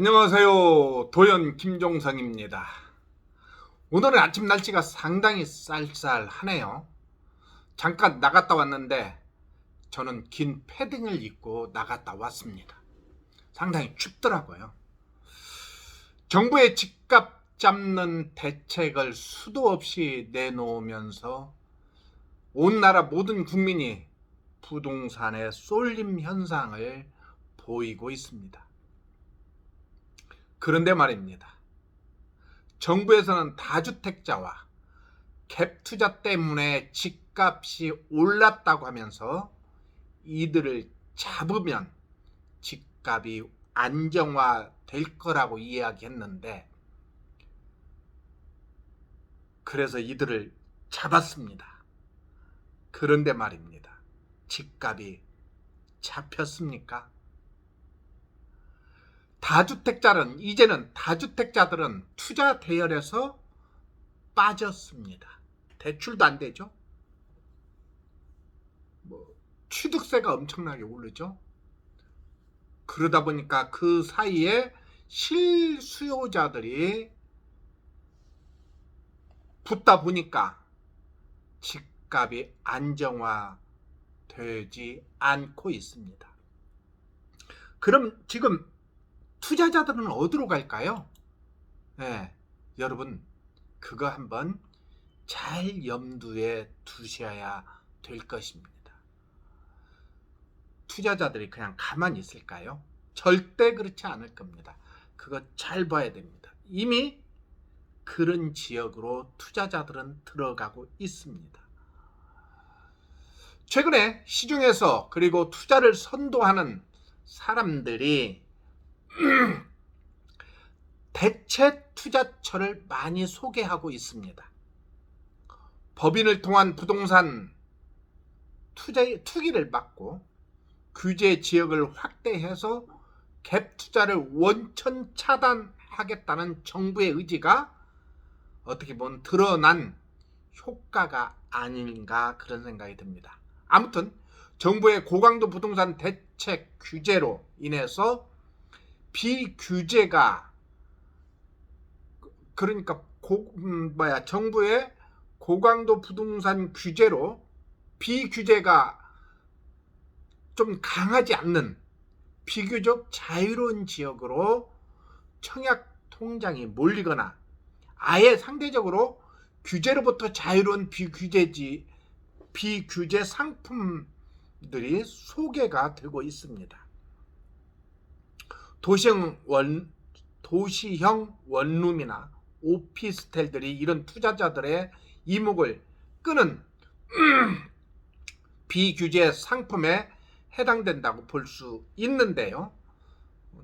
안녕하세요. 도연 김종성입니다. 오늘은 아침 날씨가 상당히 쌀쌀하네요. 잠깐 나갔다 왔는데 저는 긴 패딩을 입고 나갔다 왔습니다. 상당히 춥더라고요. 정부의 집값 잡는 대책을 수도 없이 내놓으면서 온 나라 모든 국민이 부동산의 쏠림 현상을 보이고 있습니다. 그런데 말입니다. 정부에서는 다주택자와 갭 투자 때문에 집값이 올랐다고 하면서 이들을 잡으면 집값이 안정화될 거라고 이야기했는데 그래서 이들을 잡았습니다. 그런데 말입니다. 집값이 잡혔습니까? 다주택자는 이제는 다주택자들은 투자 대열에서 빠졌습니다. 대출도 안 되죠. 뭐 취득세가 엄청나게 오르죠. 그러다 보니까 그 사이에 실수요자들이 붙다 보니까 집값이 안정화되지 않고 있습니다. 그럼 지금 투자자들은 어디로 갈까요? 네, 여러분 그거 한번 잘 염두에 두셔야 될 것입니다. 투자자들이 그냥 가만히 있을까요? 절대 그렇지 않을 겁니다. 그거 잘 봐야 됩니다. 이미 그런 지역으로 투자자들은 들어가고 있습니다. 최근에 시중에서 그리고 투자를 선도하는 사람들이 대체 투자처를 많이 소개하고 있습니다. 법인을 통한 부동산 투자, 투기를 막고 규제 지역을 확대해서 갭 투자를 원천 차단하겠다는 정부의 의지가 어떻게 보면 드러난 효과가 아닌가 그런 생각이 듭니다. 아무튼 정부의 고강도 부동산 대책 규제로 인해서 비규제가 그러니까 고, 음, 뭐야 정부의 고강도 부동산 규제로 비규제가 좀 강하지 않는 비교적 자유로운 지역으로 청약 통장이 몰리거나 아예 상대적으로 규제로부터 자유로운 비규제지 비규제 상품들이 소개가 되고 있습니다. 도시형 원 도시형 원룸이나 오피스텔들이 이런 투자자들의 이목을 끄는 비규제 상품에 해당된다고 볼 수 있는데요.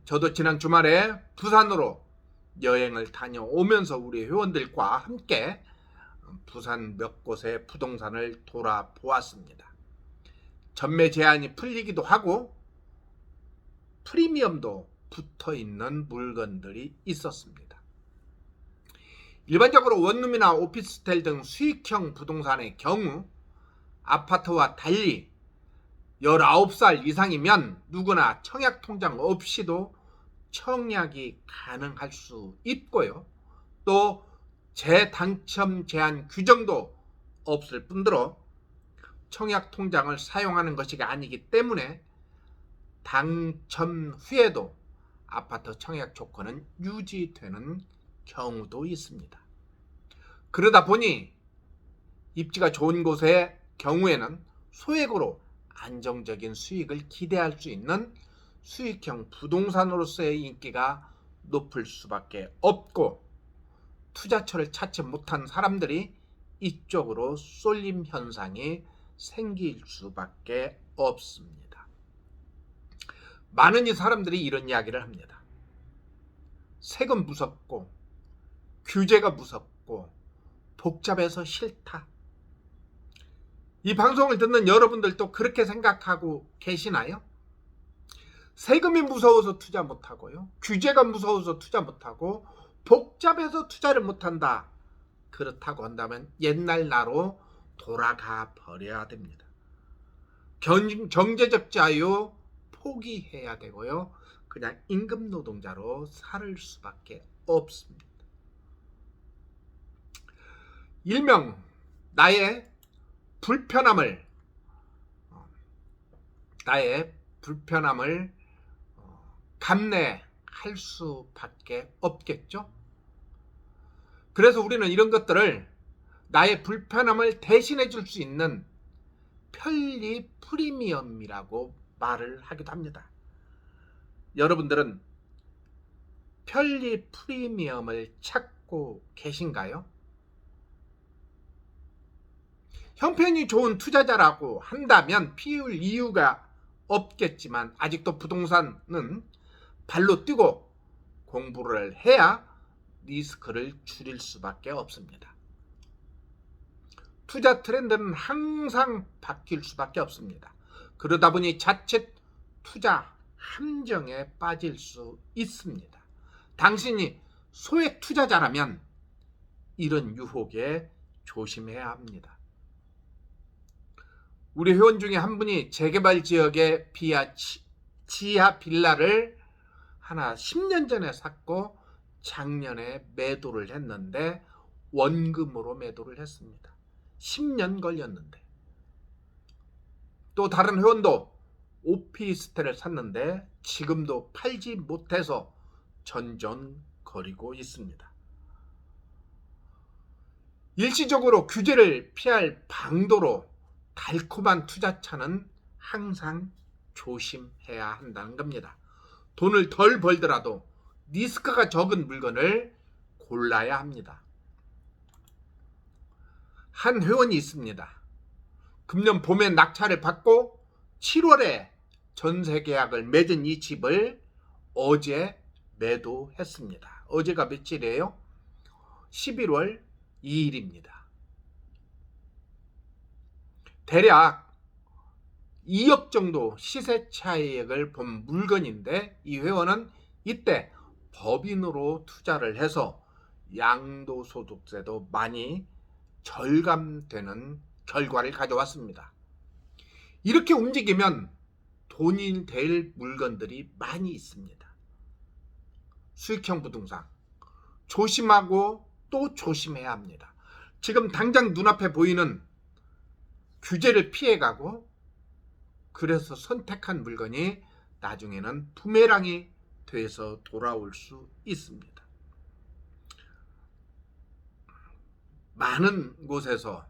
저도 지난 주말에 부산으로 여행을 다녀오면서 우리 회원들과 함께 부산 몇 곳의 부동산을 돌아보았습니다. 전매 제한이 풀리기도 하고 프리미엄도 붙어 있는 물건들이 있었습니다. 일반적으로 원룸이나 오피스텔 등 수익형 부동산의 경우 아파트와 달리 19살 이상이면 누구나 청약 통장 없이도 청약이 가능할 수 있고요. 또 재당첨 제한 규정도 없을 뿐더러 청약 통장을 사용하는 것이 아니기 때문에 당첨 후에도 아파트 청약 조건은 유지되는 경우도 있습니다. 그러다 보니 입지가 좋은 곳의 경우에는 소액으로 안정적인 수익을 기대할 수 있는 수익형 부동산으로서의 인기가 높을 수밖에 없고 투자처를 찾지 못한 사람들이 이쪽으로 쏠림 현상이 생길 수밖에 없습니다. 많은 이 사람들이 이런 이야기를 합니다. 세금 무섭고 규제가 무섭고 복잡해서 싫다. 이 방송을 듣는 여러분들도 그렇게 생각하고 계시나요? 세금이 무서워서 투자 못하고요. 규제가 무서워서 투자 못하고 복잡해서 투자를 못한다. 그렇다고 한다면 옛날 나로 돌아가 버려야 됩니다. 경, 경제적 자유 포기해야 되고요. 그냥 임금 노동자로 살 수밖에 없습니다. 일명 나의 불편함을 어, 나의 불편함을 어, 감내할 수밖에 없겠죠. 그래서 우리는 이런 것들을 나의 불편함을 대신해 줄 수 있는 편리 프리미엄이라고 말을 하기도 합니다. 여러분들은 편리 프리미엄을 찾고 계신가요? 형편이 좋은 투자자라고 한다면 피울 이유가 없겠지만 아직도 부동산은 발로 뛰고 공부를 해야 리스크를 줄일 수밖에 없습니다. 투자 트렌드는 항상 바뀔 수밖에 없습니다. 그러다 보니 자칫 투자 함정에 빠질 수 있습니다. 당신이 소액 투자자라면 이런 유혹에 조심해야 합니다. 우리 회원 중에 한 분이 재개발 지역의 비하 치- 지하 빌라를 하나 10년 전에 샀고 작년에 매도를 했는데 원금으로 매도를 했습니다. 10년 걸렸는데. 또 다른 회원도 오피스텔을 샀는데 지금도 팔지 못해서 전전거리고 있습니다. 일시적으로 규제를 피할 방도로 달콤한 투자차는 항상 조심해야 한다는 겁니다. 돈을 덜 벌더라도 리스크가 적은 물건을 골라야 합니다. 한 회원이 있습니다. 금년 봄에 낙찰을 받고 7월에 전세 계약을 맺은 이 집을 어제 매도했습니다. 어제가 며칠이에요? 11월 2일입니다. 대략 2억 정도 시세 차익을 본 물건인데 이 회원은 이때 법인으로 투자를 해서 양도소득세도 많이 절감되는 결과를 가져왔습니다. 이렇게 움직이면 돈이 될 물건들이 많이 있습니다. 수익형 부동산 조심하고 또 조심해야 합니다. 지금 당장 눈앞에 보이는 규제를 피해가고 그래서 선택한 물건이 나중에는 부메랑이 돼서 돌아올 수 있습니다. 많은 곳에서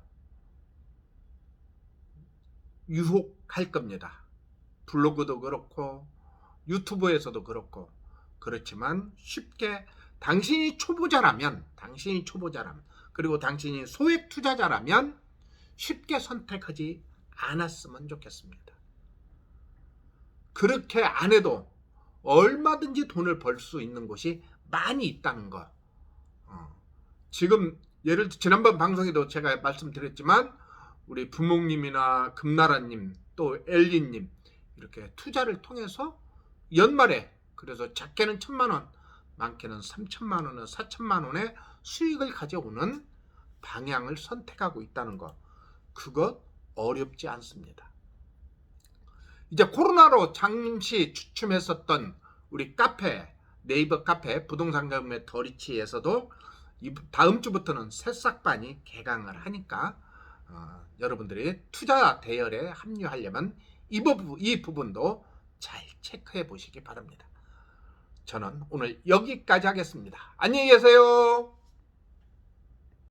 유혹할 겁니다. 블로그도 그렇고 유튜브에서도 그렇고 그렇지만 쉽게 당신이 초보자라면 당신이 초보자라면 그리고 당신이 소액 투자자라면 쉽게 선택하지 않았으면 좋겠습니다. 그렇게 안 해도 얼마든지 돈을 벌 수 있는 곳이 많이 있다는 거. 어. 지금 예를 들어 지난번 방송에도 제가 말씀드렸지만 우리 부모님이나 금나라님 또 엘리님 이렇게 투자를 통해서 연말에 그래서 작게는 천만 원, 많게는 삼천만 원은 사천만 원의 수익을 가져오는 방향을 선택하고 있다는 것. 그것 어렵지 않습니다. 이제 코로나로 잠시 주춤했었던 우리 카페 네이버 카페 부동산 경매 더리치에서도 이 다음 주부터는 새싹반이 개강을 하니까 어, 여러분들이 투자 대열에 합류하려면 이, 부분, 이 부분도 잘 체크해 보시기 바랍니다. 저는 오늘 여기까지 하겠습니다. 안녕히 계세요.